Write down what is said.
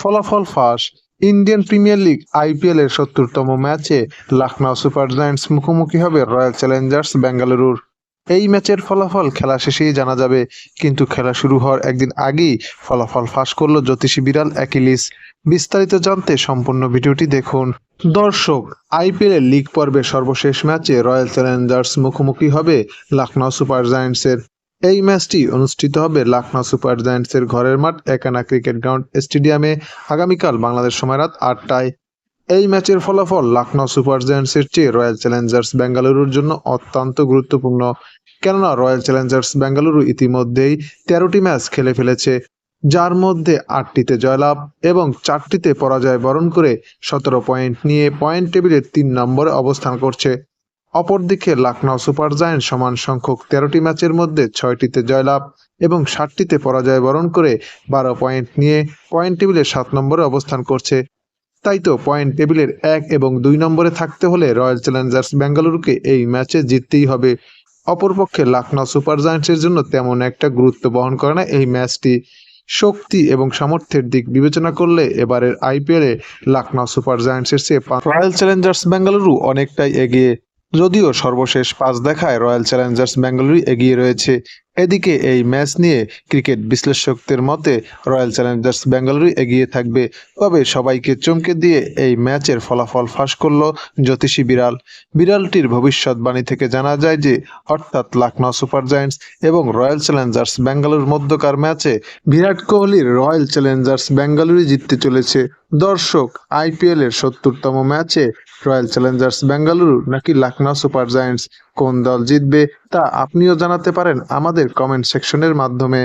ফলাফল ফাঁস। Indian premier league IPL এর সত্তরতম ম্যাচে লখনৌ সুপার জায়ান্টস মুখোমুখি হবে রয়্যাল চ্যালেঞ্জার্স বেঙ্গালুরুর এই ম্যাচের ফলাফল খেলা শেষেই জানা যাবে, কিন্তু খেলা শুরু হওয়ার একদিন আগেই ফলাফল ফাঁস করল জ্যোতিষী বিড়াল অ্যাকিলিস। বিস্তারিত জানতে সম্পূর্ণ ভিডিওটি দেখুন। দর্শক, আইপিএল এর লিগ পর্বের সর্বশেষ ম্যাচে রয়্যাল চ্যালেঞ্জার্স মুখোমুখি হবে লখনৌ সুপার জায়ান্টসের। এই ম্যাচটি অনুষ্ঠিত হবে লখনৌ সুপার জায়ান্টসের ঘরের মাঠ একানা ক্রিকেট গ্রাউন্ড স্টেডিয়ামে আগামীকাল বাংলাদেশ সময় রাত আটটায়। এই ম্যাচের ফলাফল লখনৌ সুপার জায়ান্টসের চেয়ে রয়্যাল চ্যালেঞ্জার্স বেঙ্গালুরুর জন্য অত্যন্ত গুরুত্বপূর্ণ। কেননা রয়্যাল চ্যালেঞ্জার্স বেঙ্গালুরু ইতিমধ্যেই তেরোটি ম্যাচ খেলে ফেলেছে, যার মধ্যে আটটিতে জয়লাভ এবং চারটিতে পরাজয় বরণ করে সতেরো পয়েন্ট নিয়ে পয়েন্ট টেবিলের তিন নম্বরে অবস্থান করছে। অপরদিকে লখনৌ সুপার জায়ান্ট সমান সংখ্যক তেরোটি ম্যাচের মধ্যে ছয়টিতে জয়লাভ এবং ষাটটিতে পরাজয় বরণ করে বারো পয়েন্ট নিয়ে পয়েন্ট টেবিলের সাত নম্বরে অবস্থান করছে। তাই তো পয়েন্ট টেবিলের এক এবং দুই নম্বরে থাকতে হলে রয়্যাল চ্যালেঞ্জার্স বেঙ্গালুরুকে এই ম্যাচে জিততেই হবে। অপরপক্ষে লখনৌ সুপার জায়ান্টসের জন্য তেমন একটা গুরুত্ব বহন করে না এই ম্যাচটি। শক্তি এবং সামর্থ্যের দিক বিবেচনা করলে এবারের আইপিএলে লখনৌ সুপার জায়ান্টসের চেয়ে রয়্যাল চ্যালেঞ্জার্স বেঙ্গালুরু অনেকটাই এগিয়ে যদিও সর্বশেষ পাঁচ দেখায় রয়্যাল চ্যালেঞ্জার্স বেঙ্গালুরু এগিয়ে রয়েছে। এদিকে এই ম্যাচ নিয়ে ক্রিকেট বিশ্লেষকদের মতে রয়্যাল চ্যালেঞ্জার্স বেঙ্গালুরু এগিয়ে থাকবে। তবে সবাইকে চমকে দিয়ে এই ম্যাচের ফলাফল ফাঁস করল জ্যোতিষী বিড়াল। বিড়ালটির ভবিষ্যৎবাণী থেকে জানা যায় যে, অর্থাৎ লখনৌ সুপার জায়ান্টস এবং রয়্যাল চ্যালেঞ্জার্স বেঙ্গালুরুর মধ্যকার ম্যাচে বিরাট কোহলির রয়্যাল চ্যালেঞ্জার্স বেঙ্গালুরু জিততে চলেছে। দর্শক আইপিএল এর সত্তরতম ম্যাচে রয়্যাল চ্যালেঞ্জার্স বেঙ্গালুরু নাকি লখনৌ সুপার জায়ান্টস? কোন দল জিতবে তা আপনিও জানাতে পারেন আমাদের কমেন্ট সেকশনের মাধ্যমে।